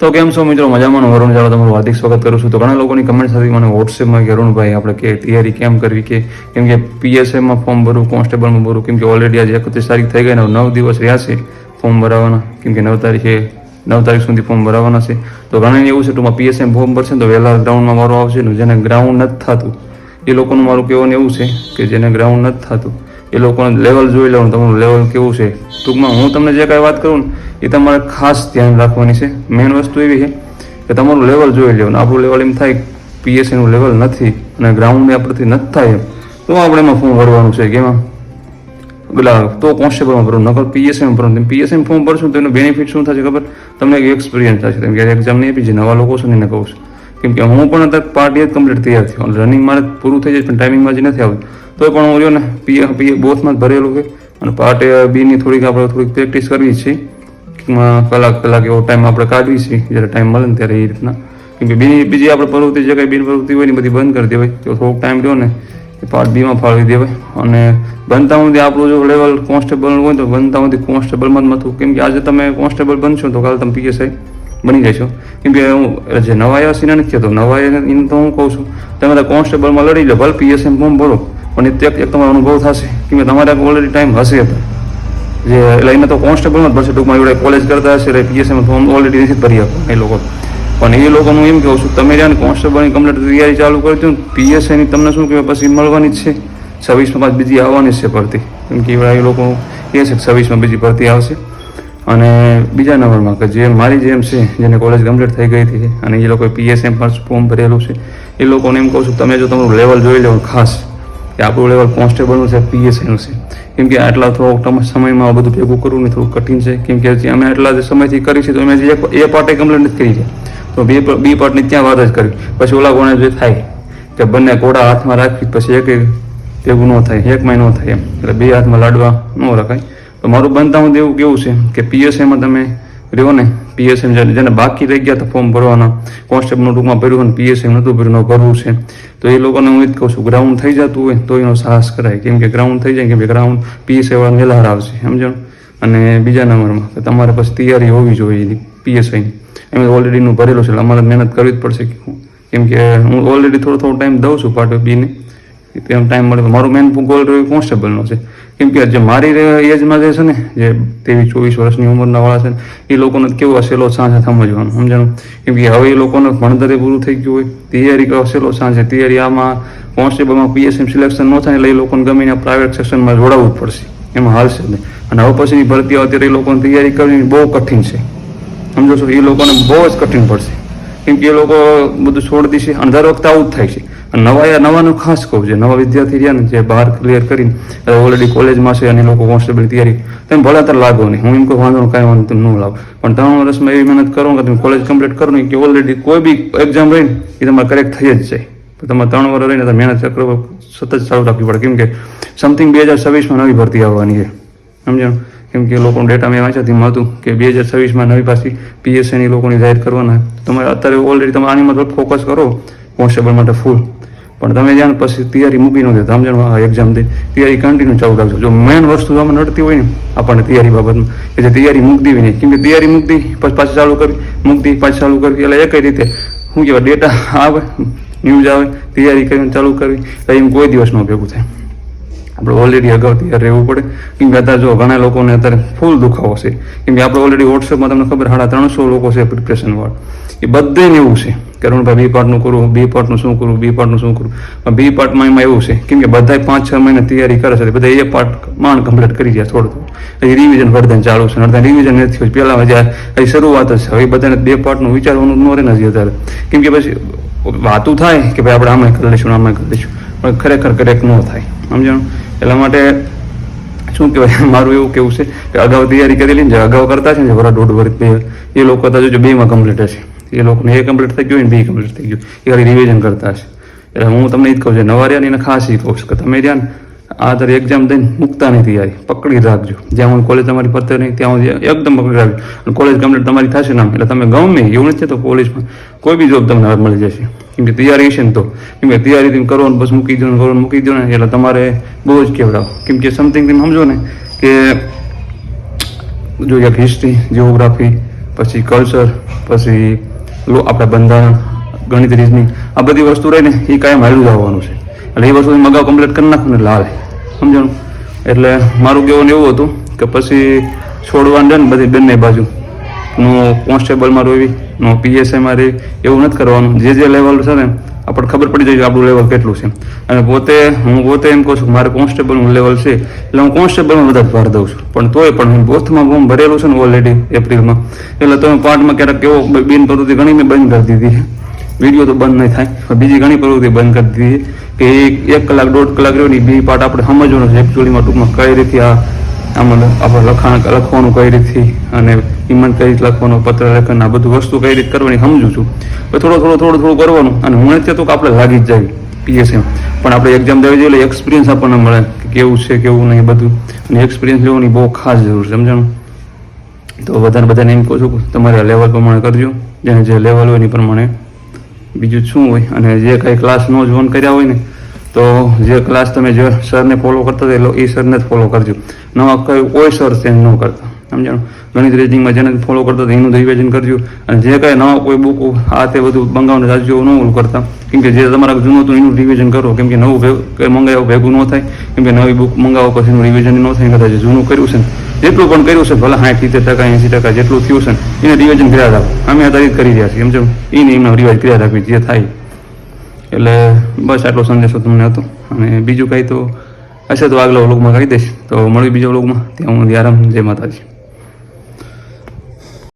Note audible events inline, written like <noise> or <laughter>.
તો કેમ છો મિત્રો? મજામાં વરુણ ઝાલા તમારું હાર્દિક સ્વાગત કરું છું. તો ઘણા લોકોની કમેન્ટ હતી, મને વોટ્સએપમાં કે, અરુણભાઈ, આપણે કે તૈયારી કેમ કરવી કે? કેમ કે પીએસએમાં ફોર્મ ભરવું કોન્સ્ટેબલમાં ભરવું કેમ કે ઓલરેડી આજે એકત્રીસ તારીખ થઈ ગઈ નવ દિવસ રહ્યા છે ફોર્મ ભરાવાના. કેમ કે નવ તારીખે, નવ તારીખ સુધી ફોર્મ ભરાવાના છે. તો ઘણા એવું છે, ટૂંકમાં પીએસએમ ફોર્મ ભરશે તો વહેલા ગ્રાઉન્ડમાં મારો આવશે જેને ગ્રાઉન્ડ નથી થતું. એ લોકોનું મારું કહેવાનું એવું છે કે, જેને ગ્રાઉન્ડ નથી થતું એ લોકોને લેવલ જોઈ લેવાનું તમારું લેવલ કેવું છે? ટૂંકમાં હું તમને જે કાંઈ વાત કરું ને, એ તમારે ખાસ ધ્યાન રાખવાની છે. મેઇન વસ્તુ એવી છે કે તમારું લેવલ જોઈ લેવાનું આપણું લેવલ એમ થાય પીએસસીનું લેવલ નથી અને ગ્રાઉન્ડ આપણથી નથી થાય એમ. તો આપણે એમાં ફોર્મ ભરવાનું છે કે એમાં પેલા તો કોન્સ્ટેબલમાં ભરવું નકર પીએસએમ ભરવું પીએસએમ ફોર્મ ભરશું તો એનું બેનિફિટ શું થશે ખબર? તમને એક એક્સપિરિયન્સ થશે. કેમ કે એક્ઝામ નહીં આપી જે નવા લોકો છે ને એને કહું છું. કેમ કે હું પણ અત્યારે પાર્ટ એ કમ્પ્લીટ તૈયાર થયો. રનિંગ મારે પૂરું થઈ જાય પણ ટાઈમિંગમાં જ નથી આવતું. તો પણ હું રહ્યો ને, પીએ પીએ બોથમાં જ ભરેલું છે. અને પાર્ટ બીની થોડીક આપણે થોડીક પ્રેક્ટિસ કરવી છે. કલાક કલાક એવો ટાઈમ આપણે કાઢવી છે, જ્યારે ટાઈમ મળે ને ત્યારે એ રીતના. કેમ કે બીજી બીજી આપણે પ્રવૃત્તિ, જે કંઈ બિન પ્રવૃત્તિ હોય ને બધી બંધ કરી દેવાય. તો થોડોક ટાઈમ રહ્યો ને, એ પાર્ટ બીમાં ફાળવી દેવાય. અને બનતા સુધી આપણું જો લેવલ કોન્સ્ટેબલ હોય તો બનતા સુધી કોન્સ્ટેબલમાં જ મથું. કેમ કે આજે તમે કોન્સ્ટેબલ બનશો તો કાલે તમે પીએસઆઈ બની જશો. કેમ કે હું જે નવા આવ્યા છે એને નથી કહેતો નવા એને તો હું કહું છું, તમે કોન્સ્ટેબલમાં લડી લો, ભલે પીએસએમ ફોર્મ ભરો. પણ એ એક એક તમારો અનુભવ થશે કે તમારે ઓલરેડી ટાઈમ હશે જે એટલે એને તો કોન્સ્ટેબલમાં જ ભરશે, ટૂંકમાં એવડે કોલેજ કરતા હશે, એટલે પીએસએમ ફોર્મ ઓલરેડી નથી ભરી આપો એ લોકો. પણ એ લોકોનું એમ કહું છું, તમે જ્યાં કોન્સ્ટેબલની કમ્પ્લેટ તૈયારી ચાલુ કરી દો પીએસઆઈની તમને શું કહેવાય, પછી મળવાની જ છે. છવ્વીસમાં પાછી બીજી આવવાની છે ભરતી. કેમ કે એ લોકો કહે છે કે છવ્વીસમાં બીજી ભરતી આવશે. અને બીજા નંબરમાં કે જે મારી જેમ છે, જેને કોલેજ કમ્પ્લીટ થઈ ગઈ હતી અને એ લોકોએ પીએસએમ પણ ફોર્મ ભરેલું છે, એ લોકોને એમ કહું છું તમે જો તમારું લેવલ જોઈ લેવું ખાસ. કે આપણું લેવલ કોન્સ્ટેબલનું છે પીએસઆઈનું છે. કેમ કે આટલા થોડોક સમયમાં આ બધું ભેગું કરવું ને થોડું કઠિન છે. કેમ કે અમે આટલા સમયથી કરી છે, તો અમે એ પાર્ટે કમ્પ્લીટ નથી કરી છે. તો બે બી પાર્ટની ત્યાં વાત જ કરી. પછી ઓલા કોને જે થાય કે બંને ઘોડા હાથમાં રાખી પછી એક ભેગું ન થાય, એક મહિનો થાય એમ. એટલે બે હાથમાં લાડવા ન રખાય. તો મારું બનતા હું એવું કેવું છે કે પીએસએમાં તમે રહ્યો ને પીએસએમ જેને બાકી રહી ગયા તો ફોર્મ ભરવાના. કોન્સ્ટેબલનું ટૂંકમાં ભર્યું અને પીએસએમ નહોતું ભર્યું ભરવું છે. તો એ લોકોને હું એ જ કહું છું ગ્રાઉન્ડ થઈ જતું હોય તો એનો સાહસ કરાય. કેમ કે ગ્રાઉન્ડ થઈ જાય કેમ કે ગ્રાઉન્ડ પીએસએ વાળા વહેલા આવશે, સમજણ? અને બીજા નંબરમાં કે તમારે પછી તૈયારી હોવી જોઈએ એની પીએસઆઈની એમ ઓલરેડીનું ભરેલું છે, એટલે અમારે મહેનત કરવી જ પડશે કેમ કે હું ઓલરેડી થોડો થોડો ટાઈમ દઉં છું પાર્ટ બીને તેમ ટાઈમ મળે તો મારો મેન ગોલ રહ્યો કોન્સ્ટેબલનો છે. કેમ કે જે મારી એજમાં જે છે ને, જે ત્રેવીસ ચોવીસ વર્ષની ઉંમરના વાળા છે એ લોકોને કેવો અસેલો સાંજે સમજવાનું સમજવાનું કેમ કે હવે એ લોકોને ભણતરે પૂરું થઈ ગયું હોય, તૈયારી અસેલો સાંજે તૈયારી આમાં કોન્સ્ટેબલમાં પીએસએમ સિલેક્શન ન થાય એટલે એ લોકોને ગમીને પ્રાઇવેટ સેક્શનમાં જોડાવવું પડશે. એમાં હાલશે નહીં અને હવે પછીની ભરતી અત્યારે ત્યારે એ લોકોની તૈયારી કરવી બહુ કઠિન છે. સમજો છો? એ લોકોને બહુ જ કઠિન પડશે. કેમ કે એ લોકો બધું છોડી દેશે અને દર વખતે આવું જ થાય છે. નવા નવાનું ખાસ કહું છે નવા વિદ્યાર્થી રહ્યા ને જે બહાર ક્લિયર કરીને ઓલરેડી કોલેજમાં છે અને લોકો કોન્સ્ટેબલ તૈયારી, તમે ભલે તર લાગો નહીં, હું એમ કોઈ વાંધો કાંઈ વાંધો તમે ન લાવો. પણ ત્રણ વર્ષમાં એવી મહેનત કરો કે તમે કોલેજ કમ્પ્લીટ કરો ને કે ઓલરેડી કોઈ બી એક્ઝામ રહીને એ તમારે કરેક્ટ થઈ જ જાય. તમારે ત્રણ વર્ષ રહીને તમે મહેનત ચક્ર સતત ચાલુ રાખવી પડે. કેમ કે સમથિંગ બે હજાર છવ્વીસમાં નવી ભરતી આવવાની છે. સમજાણું કેમ કે લોકોનું ડેટા મેં વાંચ્યાથી તેમાં હતું કે બે હજાર છવ્વીસમાં નવી પાછી પીએસએની લોકોની જાહેર કરવાના. તમારે અત્યારે ઓલરેડી તમે આની મતલબ ફોકસ કરો કોન્સ્ટેબલ માટે ફૂલ પણ તમે જ્યાં પછી તૈયારી મૂકી ન દેતા સમજણ એક્ઝામ દે. તૈયારી કન્ટિન્યુ ચાલુ રાખજો. જો મેન વસ્તુ તમે નડતી હોય ને, આપણને તૈયારી બાબતમાં, કે જે તૈયારી મૂકી દેવી નહીં. કેમ કે તૈયારી મૂકી દી પછી પાછી ચાલુ કરી, મૂકી દી પાછી ચાલુ કરવી એટલે એક રીતે શું કહેવાય ડેટા આવે ન્યૂઝ આવે, તૈયારી કરીને ચાલુ કરવી એટલે એમ કોઈ દિવસ ન ભેગું થાય. આપણે ઓલરેડી અગાઉ તૈયાર રહેવું પડે. કેમ કે અત્યારે જો ઘણા લોકોને અત્યારે ફૂલ દુખાવો છે. કેમ કે આપણે ઓલરેડી વોટ્સએપમાં તમને ખબર સાડા ત્રણસો લોકો છે પ્રિપરેશન વાળા. એ બધે એવું છે કે ભાઈ બી પાર્ટનું કરું બી પાર્ટનું શું કરું બી પાર્ટનું શું કરું. બી પાર્ટમાં એમાં એવું છે, કેમ કે બધાય પાંચ છ મહિને તૈયારી કરે છે બધા એ પાર્ટ માંડ કમ્પ્લીટ કરી ગયા થોડું થોડું. એ રિવિઝન વર્ધન ચાલુ છે અડધા રિવિઝન નથી થયું પહેલાં જ્યારે એ શરૂઆત જ છે. હવે બધાને બે પાર્ટનું વિચારવાનું ન રહે નથી અત્યારે. કેમ કે પછી વાતું થાય કે ભાઈ આપણે આમાં કરી લઈશું આમાં કરી લઈશું. પણ ખરેખર કરેક્ટ ન થાય. સમજાણું? એટલા માટે શું કહેવાય, <laughs> મારું એવું કેવું છે કે અગાઉ તૈયારી કરેલી ને જે અગાઉ કરતા છે ને વરા દોઢ વર્ષ બે એ લોકો કરતા જો બેમાં કમ્પ્લીટ હશે. એ લોકોને એ કમ્પ્લીટ થઈ ગયું ને બે કમ્પ્લીટ થઈ ગયું એ ખાલી રિવિઝન કરતા હશે. એટલે હું તમને એ જ કહું છું નવા રહ્યા ને એને ખાસ એ કહું છું કે તમે રહ્યા ને આ તારી એક્ઝામ દઈને મૂકતા નહીં તૈયારી. પકડી રાખજો. જ્યાં હું કોલેજ તમારી પતે નહીં, ત્યાં હું એકદમ પકડી રાખજો. અને કોલેજ કમ્પ્લીટ તમારી થશે ને એટલે તમે ગમે એવું નથી તો પોલીસમાં કોઈ બી જોબ તમને મળી જશે. કેમ કે તૈયારી છે ને તો. કેમ કે તૈયારી તમે કરો બસ મૂકી દો ને કરો મૂકી દો ને, એટલે તમારે બહુ જ કેવડાવો. કેમ કે સમથિંગ તમે સમજો ને કે જો એક હિસ્ટ્રી જિયોગ્રાફી પછી કલ્ચર પછી લો આપણા બંધારણ, ગણિત રીઝનિંગ આ બધી વસ્તુ રહીને એ કાયમ હાલ્યું જ આવવાનું છે. એટલે એ વસ્તુ મગાવ કમ્પ્લીટ કરી નાખું ને લાવે સમજાણું? એટલે મારું કહેવાનું એવું હતું કે પછી છોડવાનું છે ને બધી બંને બાજુ. નો કોન્સ્ટેબલમાં રહેવી નો પીએસઆઈમાં રહી, એવું નથી કરવાનું. જે જે લેવલ છે ને, આપણને ખબર પડી જાય કે આપણું લેવલ કેટલું છે. અને પોતે, હું પોતે એમ કહું છું, મારે કોન્સ્ટેબલનું લેવલ છે, એટલે હું કોન્સ્ટેબલમાં વધારે ભાર દઉં છું. પણ તોય પણ હું બોથમાં ફોર્મ ભરેલું છે ને ઓલરેડી એપ્રિલમાં એટલે તમે પાર્ટમાં ક્યારેક કેવો બિન પ્રવૃત્તિ ઘણી મેં બંધ કરી દીધી વીડિયો તો બંધ નહીં થાય બીજી ઘણી પ્રવૃત્તિ બંધ કરી દીધી કે એક કલાક, દોઢ કલાક રહ્યો ને બે પાર્ટ આપણે સમજવાનું છે. એકચ્યુઅલીમાં ટૂંકમાં કઈ રીતે આ આમાં આપણે લખાણ લખવાનું, કઈ રીતથી અને ઈમન કઈ રીતે લખવાનું, પત્ર લેખન આ બધું વસ્તુ કઈ રીતે કરવાની સમજું છું. પછી થોડો, થોડું થોડું થોડું કરવાનું અને હું નથી તો આપણે લાગી જ જાય પીએસએમ. પણ આપણે એક્ઝામ દેવી જોઈએ એક્સપિરિયન્સ આપણને મળે કે કેવું છે, કેવું નહીં બધું. અને એક્સપિરિયન્સ લેવાની બહુ ખાસ જરૂર છે સમજાણું તો બધાને બધાને એમ કહું છું કે તમારે લેવલ પ્રમાણે કરજો. જેને જે લેવલ હોય એની પ્રમાણે બીજું શું હોય? અને જે કાંઈ ક્લાસ નો જોન કર્યા હોય ને તો જે ક્લાસ તમે જે સરને ફોલો કરતા હતા એ સરને જ ફોલો કરજો. નવા કઈ કોઈ સર ચેન્જ ન કરતા. સમજાણું? ગણિત રીઝનિંગમાં જેને ફોલો કરતા હતા એનું રિવિઝન કરજો. અને જે કાંઈ નવા કોઈ બુક આ તે બધું બંગાવને રાજ્યો ન ઓલું કરતા. કેમ કે જે તમારા જૂનું હતું એનું રિવિઝન કરો. કેમ કે નવું મંગાવ્યું ભેગું ન થાય. કેમ કે નવી બુક મંગાવો પછી એનું રિવિઝન ન થાય. કદાચ જૂનું કર્યું છે જેટલું પણ કર્યું છે, ભલે સાઠ, સિત્તેર ટકા, એંસી ટકા જેટલું થયું છે એને રિવિઝન કર્યા રાખો અમે જ કરી રહ્યા છીએ. સમજો એને એમને રિવાઇઝ કર્યા રાખવી જે થાય. એટલે બસ આટલો સંદેશો તમને હતો. અને બીજું કાંઈ તો હશે તો આગલા વ્લોગમાં કરી દઈશ. તો મળી બીજા વ્લોગમાં ત્યાં હું આરામ જય માતાજી.